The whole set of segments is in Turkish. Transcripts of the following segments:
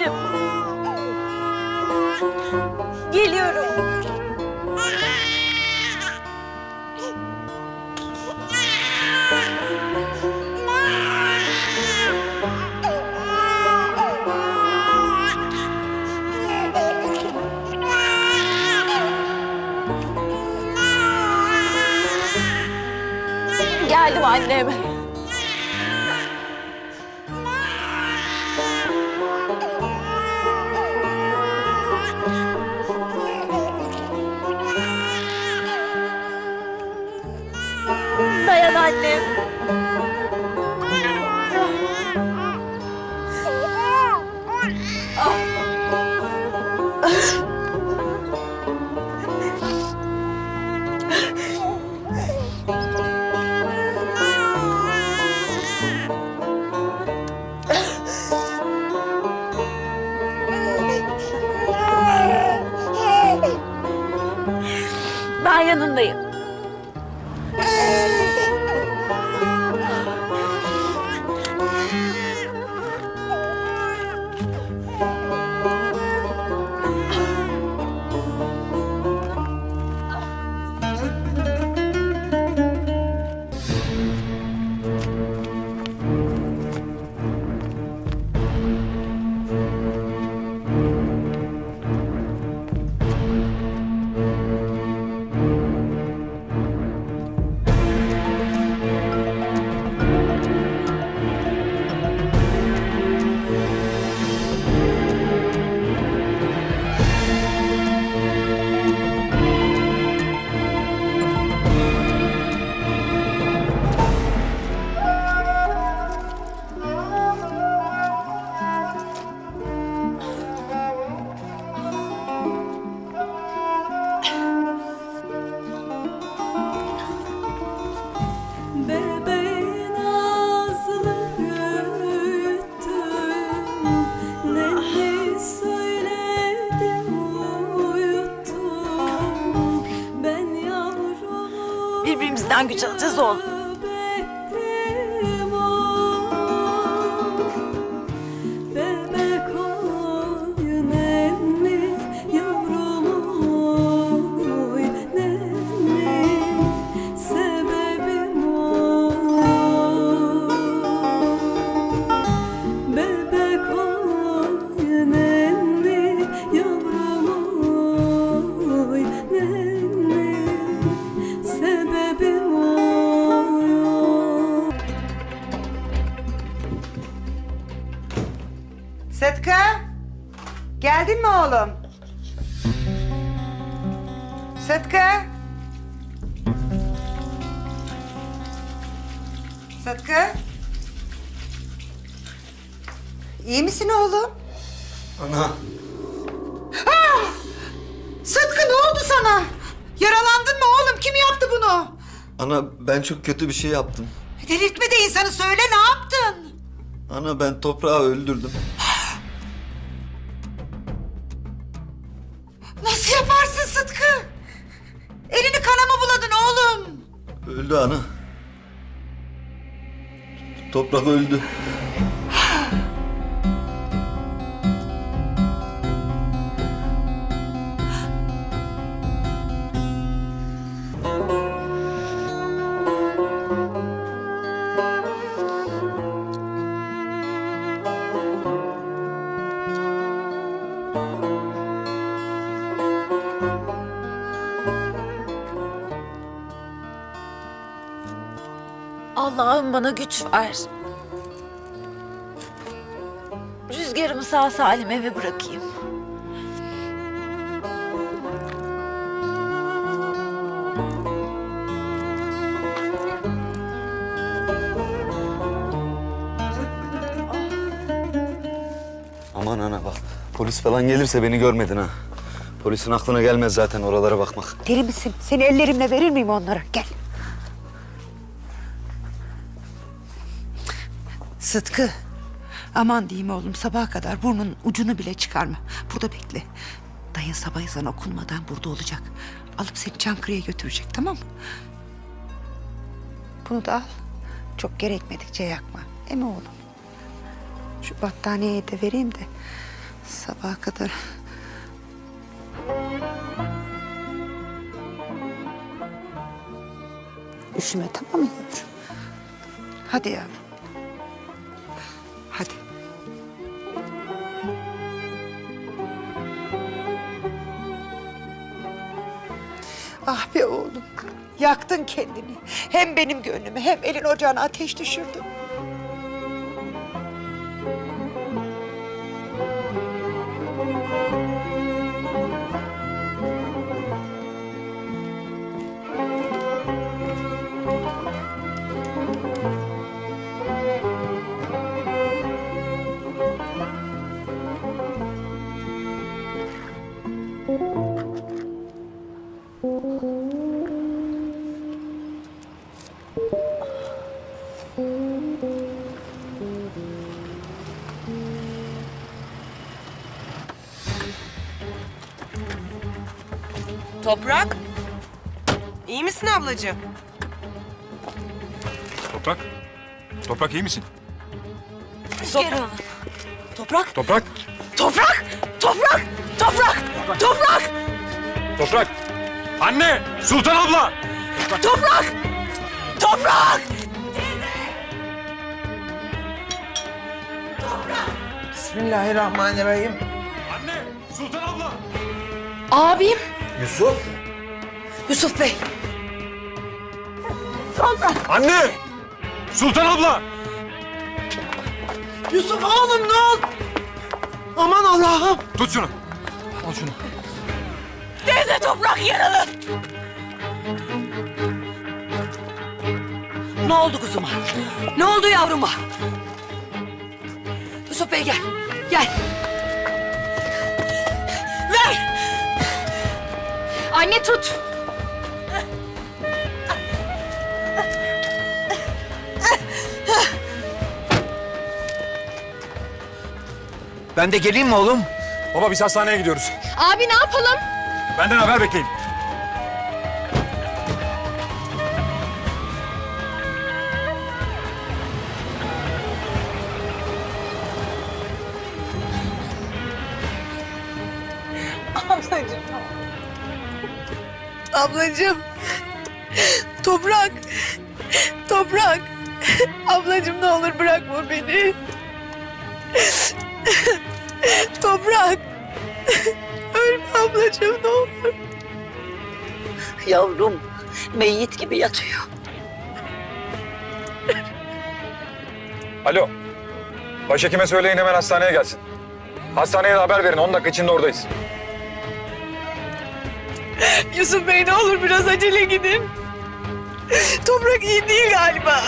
будем. Güç alacağız oğlum. Sıtkı! İyi misin oğlum? Ana. Sıtkı ne oldu sana? Yaralandın mı oğlum? Kim yaptı bunu? Ana ben çok kötü bir şey yaptım. Delirtme de insanı söyle ne yaptın? Ana ben toprağı öldürdüm. Toprak öldü. Allah'ım bana güç ver. Rüzgarımı sağ salim eve bırakayım. Aman ana bak. Polis falan gelirse beni görmedin ha. Polisin aklına gelmez zaten oralara bakmak. Deli misin? Seni ellerimle verir miyim onlara? Gel. Sıtkı. Aman diyeyim oğlum sabaha kadar burnun ucunu bile çıkarma. Burada bekle. Dayın sabah ezanı okunmadan burada olacak. Alıp seni Çankırı'ya götürecek tamam mı? Bunu da al. Çok gerekmedikçe yakma. Emi oğlum. Şu battaniyeyi de vereyim de sabaha kadar Üşüme tamam mı yavrum? Hadi yavrum. Hadi. Ah be oğlum. Yaktın kendini. Hem benim gönlümü hem elin ocağına ateş düşürdün. Toprak. İyi misin ablacığım? Toprak. Toprak iyi misin? Rüzgar Hanım. Toprak. Toprak. Toprak. Toprak. Toprak. Toprak. Toprak. Anne! Sultan abla! Toprak. Toprak. Bismillahirrahmanirrahim. Anne! Sultan abla! Abim. Yusuf Bey. Anne! Sultan abla! Yusuf oğlum ne oldu? Aman Allah'ım. Tut şunu. Al şunu. Teyze toprak yaralı. Ne oldu kuzuma? Ne oldu yavruma? Yusuf Bey gel. Gel. Anne tut. Ben de geleyim mi oğlum? Baba biz hastaneye gidiyoruz. Abi ne yapalım? Benden haber bekleyin. Ablacığım. Toprak. Toprak. Ablacığım ne olur bırakma beni. Toprak. Ölme ablacığım ne olur. Yavrum meyit gibi yatıyor. Alo. Başhekime söyleyin hemen hastaneye gelsin. Hastaneye de haber verin. 10 dakika içinde oradayız. Yusuf Bey ne olur biraz acele gidin. Toprak iyi değil galiba.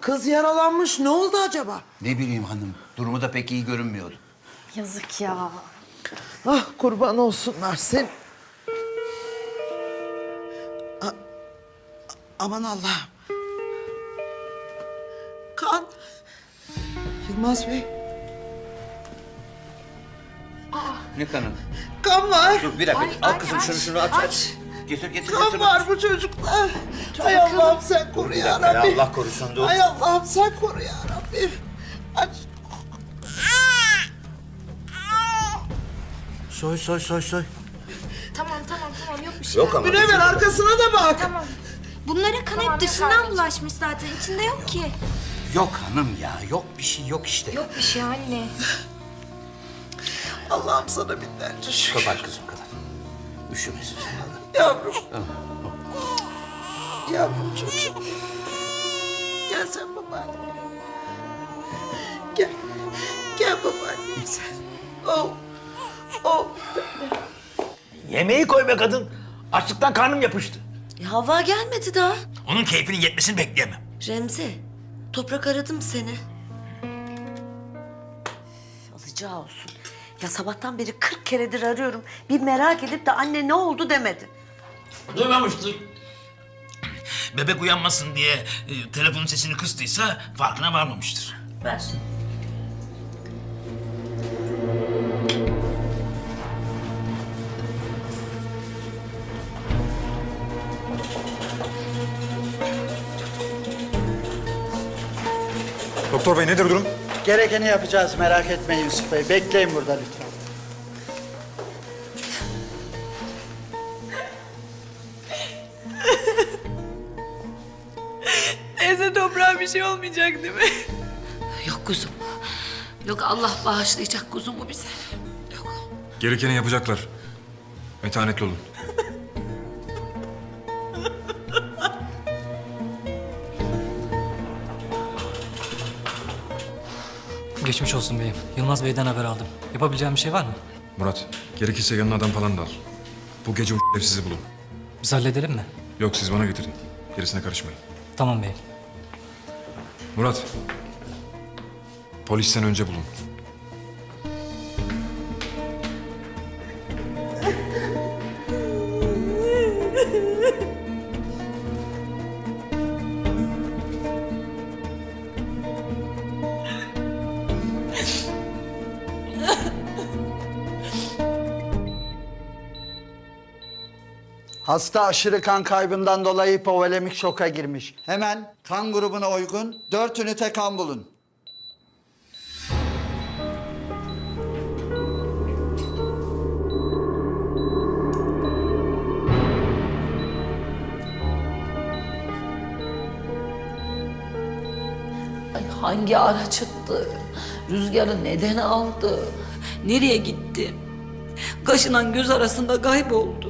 Kız yaralanmış. Ne oldu acaba? Ne bileyim hanım. Durumu da pek iyi görünmüyordu. Yazık ya. Ah kurban olsunlar sen. A- aman Allah'ım. Yılmaz Bey. Ne kanım? Kan var. Dur bir dakika. Al kızım şunu şunu aç aç. Getir getir Kan getir. var bu çocukta. Ay Allah'ım sen koru ya Ya Rabbim. Allah korusun dur. Ay Allah'ım sen koru ya Rabbim. Aç. Soy soy soy soy. Tamam tamam tamam yok bir şey. Yok ama. Münevver arkasına da bak. Tamam. Bunlara kan hep dışından bulaşmış zaten. İçinde yok ki. Yok hanım ya. Yok bir şey yok işte. Yok bir şey anne. Allah'ım sana binlerce şükür. Kapat kızım kapat. Üşümesin sen. Yavrum. Yavrum çocuğum. Gel sen babaanne. Gel. Gel babaanne sen. Oh. Oh. Yemeği koy be kadın. Açlıktan karnım yapıştı. Hava gelmedi daha. Onun keyfinin yetmesini bekleyemem. Remzi, toprak aradım seni. Alacağı olsun. Ya sabahtan beri 40 keredir arıyorum. Bir merak edip de anne ne oldu demedi. Duymamıştır. Bebek uyanmasın diye e, telefonun sesini kıstıysa farkına varmamıştır. Ver. Nedir durum? Gerekeni yapacağız merak etmeyin Yusuf Bey. Bekleyin burada lütfen. Teyze toprağa bir şey olmayacak değil mi? Yok kuzum. Yok Allah bağışlayacak kuzumu bize. Gerekeni yapacaklar. Metanetli olun. Geçmiş olsun beyim. Yılmaz Bey'den haber aldım. Yapabileceğim bir şey var mı? Murat, gerekirse yanına adam falan da al. Bu gece o sizi bulun. Biz halledelim mi? Yok siz bana getirin. Gerisine karışmayın. Tamam beyim. Murat, polisten önce bulun. Hasta aşırı kan kaybından dolayı hipovolemik şoka girmiş. Hemen kan grubuna uygun 4 ünite kan bulun. Ay hangi ara çıktı? Rüzgarı neden aldı? Nereye gitti? Kaşınan göz arasında kayboldu.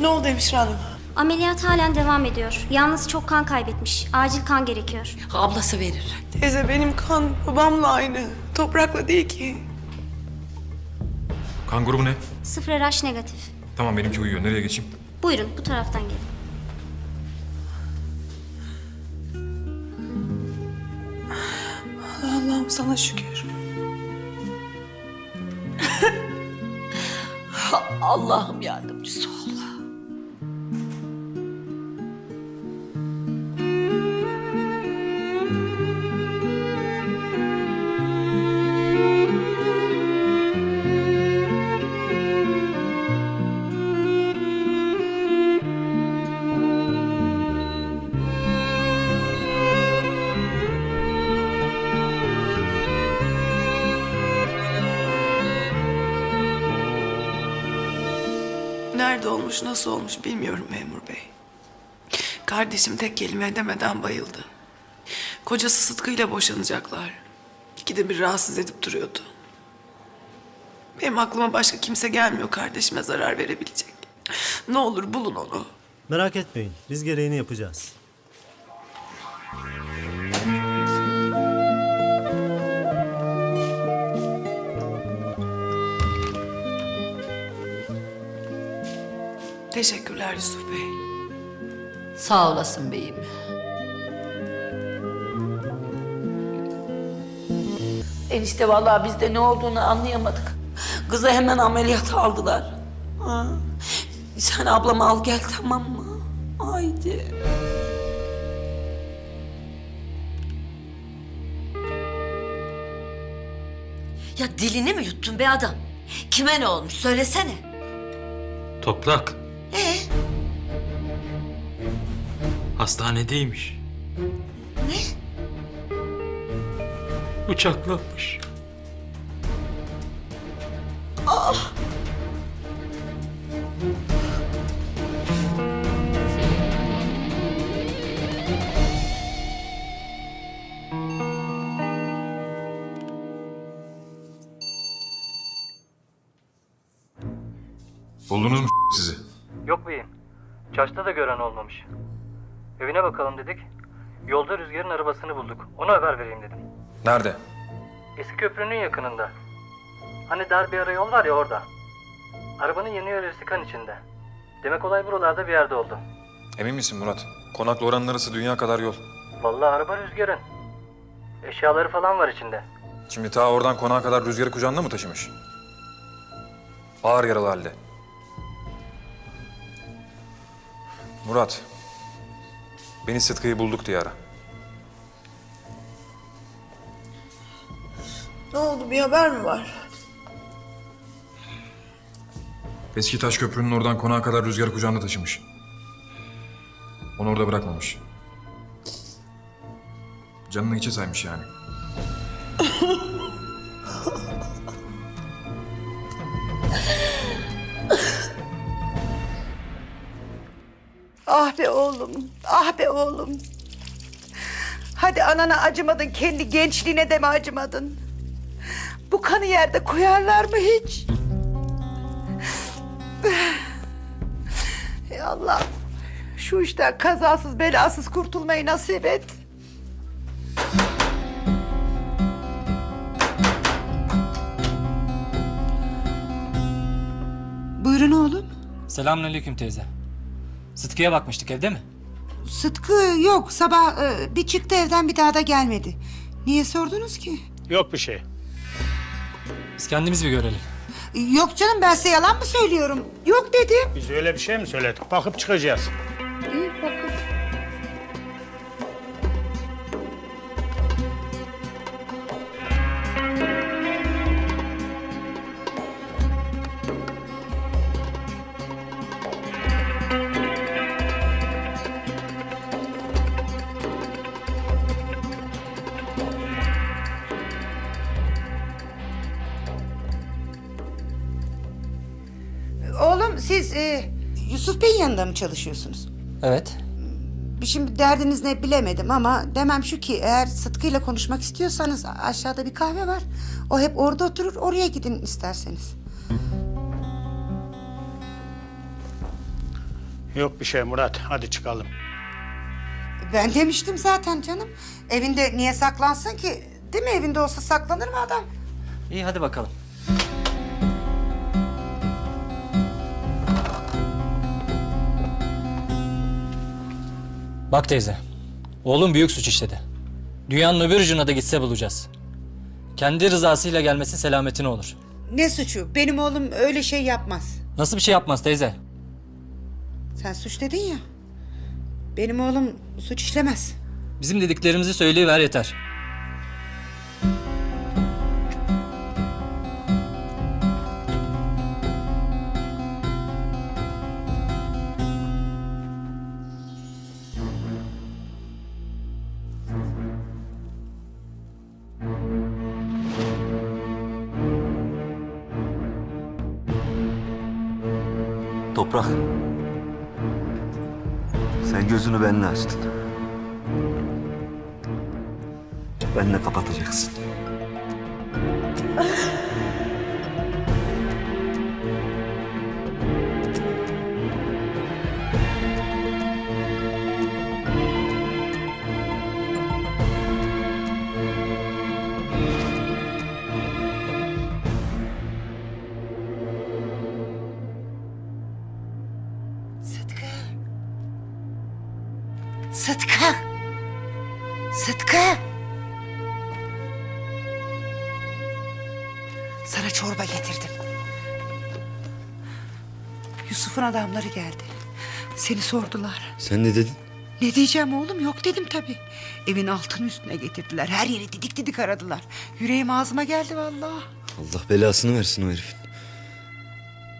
Ne oldu hemşire hanım? Ameliyat halen devam ediyor. Yalnız çok kan kaybetmiş. Acil kan gerekiyor. Ablası verir. Teyze benim kan babamla aynı. Toprakla değil ki. Kan grubu ne? Sıfır RH negatif. Tamam benimki uyuyor. Nereye geçeyim? Buyurun bu taraftan gelin. Allah'ım sana şükür. Allah'ım yardımcısı ol. Nerede olmuş, nasıl olmuş bilmiyorum memur bey. Kardeşim tek kelime edemeden bayıldı. Kocası Sıtkı ile boşanacaklar. İkide bir rahatsız edip duruyordu. Benim aklıma başka kimse gelmiyor kardeşime zarar verebilecek. Ne olur bulun onu. Merak etmeyin. Biz gereğini yapacağız. Teşekkürler Yusuf Bey. Sağ olasın beyim. Enişte vallahi biz de ne olduğunu anlayamadık. Kızı hemen ameliyata aldılar. Ha. Sen ablamı al gel tamam mı? Haydi. Ya dilini mi yuttun be adam? Kime ne olmuş söylesene. Toprak. Hastanedeymiş. ne? Bıçaklanmış. Buldunuz mu sizi? Yok beyim. Çarşıda da gören olmamış. Evine bakalım dedik. Yolda Rüzgar'ın arabasını bulduk. Ona haber vereyim dedim. Nerede? Eski köprünün yakınında. Hani dar bir ara yol var ya orada. Arabanın yeni yöresi kan içinde. Demek olay buralarda bir yerde oldu. Emin misin Murat? Konakla oranın arası dünya kadar yol. Vallahi araba Rüzgar'ın. Eşyaları falan var içinde. Şimdi ta oradan konağa kadar rüzgarı kucağında mı taşımış? Ağır yaralı halde. Murat. Beni Sıtkı'yı bulduk diye ara. Ne oldu bir haber mi var? Eski taş köprünün oradan konağa kadar rüzgarı kucağında taşımış. Onu orada bırakmamış. Canını içe saymış yani. Ah be oğlum, ah be oğlum. Hadi anana acımadın, kendi gençliğine de mi acımadın? Bu kanı yerde koyarlar mı hiç? Ey Allah, şu işten kazasız belasız kurtulmayı nasip et. Buyurun oğlum. Selamünaleyküm teyze. Sıtkı'ya bakmıştık evde mi? Sıtkı yok. Sabah e, bir çıktı evden bir daha da gelmedi. Niye sordunuz ki? Yok bir şey. Biz kendimiz bir görelim. Yok canım ben size yalan mı söylüyorum? Yok dedim. Biz öyle bir şey mi söyledik? Bakıp çıkacağız. Yanında mı çalışıyorsunuz? Evet. Şimdi derdiniz ne bilemedim ama demem şu ki eğer Sıtkı'yla konuşmak istiyorsanız aşağıda bir kahve var. O hep orada oturur oraya gidin isterseniz. Yok bir şey Murat. Hadi çıkalım. Ben demiştim zaten canım. Evinde niye saklansın ki? Değil mi evinde olsa saklanır mı adam? İyi hadi bakalım. Bak teyze. Oğlum büyük suç işledi. Dünyanın öbür ucuna da gitse bulacağız. Kendi rızasıyla gelmesi selametine olur. Ne suçu? Benim oğlum öyle şey yapmaz. Nasıl bir şey yapmaz teyze? Sen suç dedin ya. Benim oğlum suç işlemez. Bizim dediklerimizi söyleyiver yeter. Toprak. Sen gözünü benimle açtın. Benimle kapatacaksın. Sıtkı. Sıtkı. Sana çorba getirdim. Yusuf'un adamları geldi. Seni sordular. Sen ne dedin? Ne diyeceğim oğlum? Yok dedim tabii. Evin altını üstüne getirdiler. Her yeri didik didik aradılar. Yüreğim ağzıma geldi vallahi. Allah belasını versin o herifin.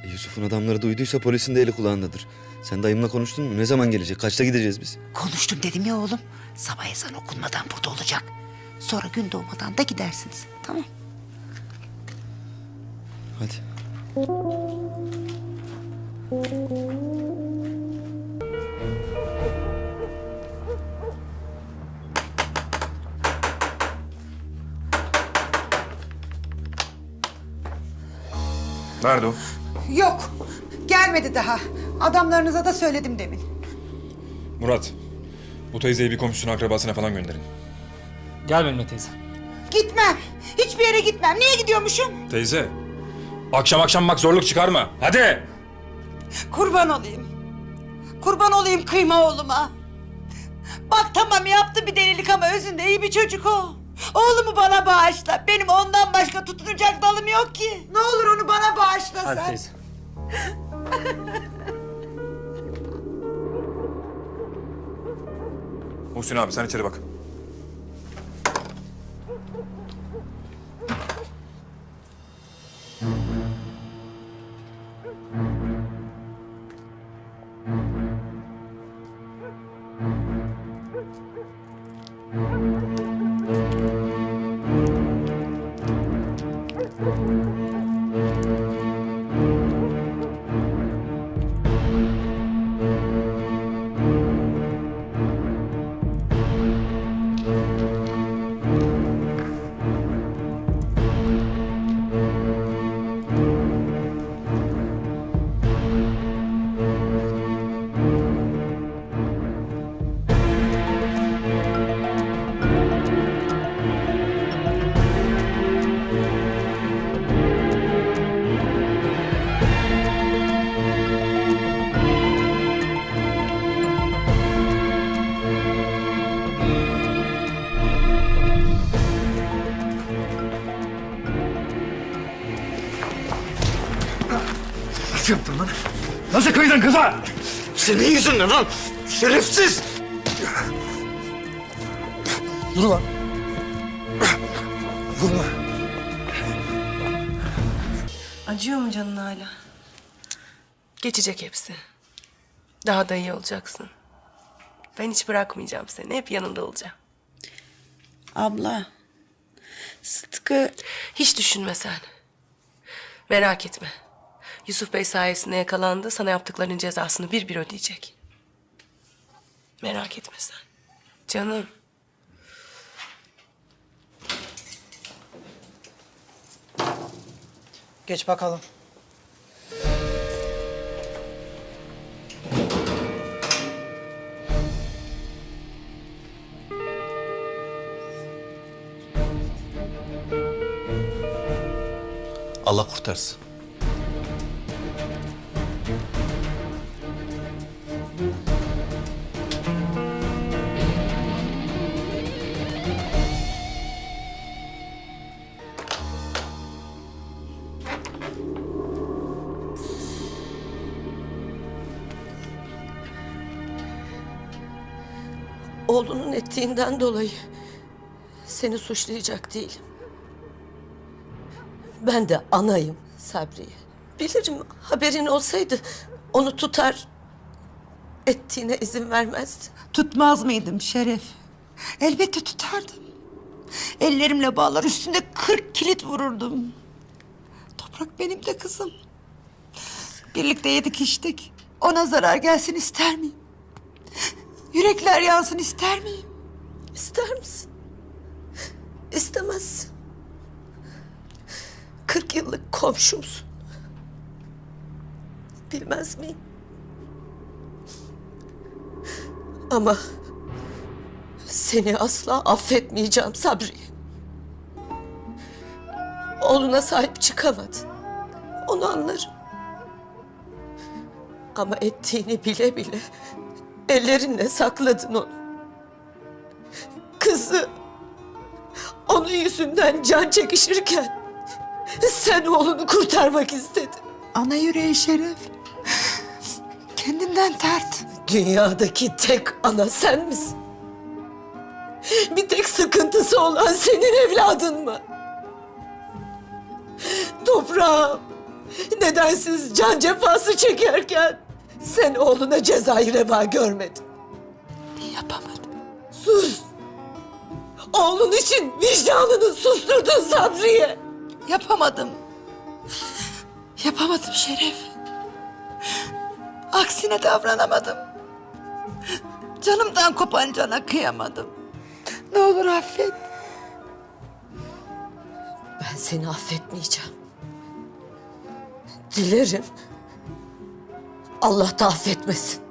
E, Yusuf'un adamları duyduysa polisin de eli kulağındadır. Sen dayımla konuştun mu? Ne zaman gelecek? Kaçta gideceğiz biz? Konuştum dedim ya oğlum. Sabah ezan okunmadan burada olacak. Sonra gün doğmadan da gidersiniz. Tamam. Hadi. Nerede o? Yok. Gelmedi daha. Adamlarınıza da söyledim demin. Murat. Bu teyzeyi bir komşusuna akrabasına falan gönderin. Gel benimle teyze. Gitmem. Hiçbir yere gitmem. Niye gidiyormuşum? Teyze. Akşam akşam bak zorluk çıkarma. Hadi. Kurban olayım. Kurban olayım kıyma oğluma. Bak tamam yaptı bir delilik ama özünde iyi bir çocuk o. Oğlumu bana bağışla. Benim ondan başka tutunacak dalım yok ki. Ne olur onu bana bağışla Hadi sen. teyze. Muhsin abi sen içeri bak. Kıydın kıza? Senin yüzünden lan. Şerefsiz. Yürü lan. Yürü lan. Acıyor mu canın hala? Geçecek hepsi. Daha da iyi olacaksın. Ben hiç bırakmayacağım seni. Hep yanında olacağım. Abla. Sıtkı Hiç düşünme sen. Merak etme. Yusuf Bey sayesinde yakalandı. Sana yaptıklarının cezasını bir bir ödeyecek. Merak etme sen. Canım. Geç bakalım. Allah kurtarsın. Oğlunun ettiğinden dolayı seni suçlayacak değilim. Ben de anayım Sabriye. Bilirim haberin olsaydı onu tutar ettiğine izin vermezdi. tutmaz mıydım Şeref? Elbette tutardım. Ellerimle bağlar üstünde kırk kilit vururdum. Toprak benim de kızım. Birlikte yedik içtik. Ona zarar gelsin ister miyim? Yürekler yansın ister miyim? İster misin? İstemezsin. Kırk yıllık komşumsun. Bilmez miyim? Ama seni asla affetmeyeceğim Sabri. Oğluna sahip çıkamadın. Onu anlarım. Ama ettiğini bile bile ellerinle sakladın onu. Kızı onun yüzünden can çekişirken sen oğlunu kurtarmak istedin. Ana yüreği Şeref. Kendinden tert. Dünyadaki tek ana sen misin? Bir tek sıkıntısı olan senin evladın mı? Toprağım, nedensiz can cefası çekerken sen oğluna cezayı reva görmedin. Yapamadım. Sus! Oğlun için vicdanını susturdun Sabriye. Yapamadım. Yapamadım Şeref. Aksine davranamadım. Canımdan kopan cana kıyamadım. Ne olur affet. Ben seni affetmeyeceğim. Dilerim Allah da affetmesin.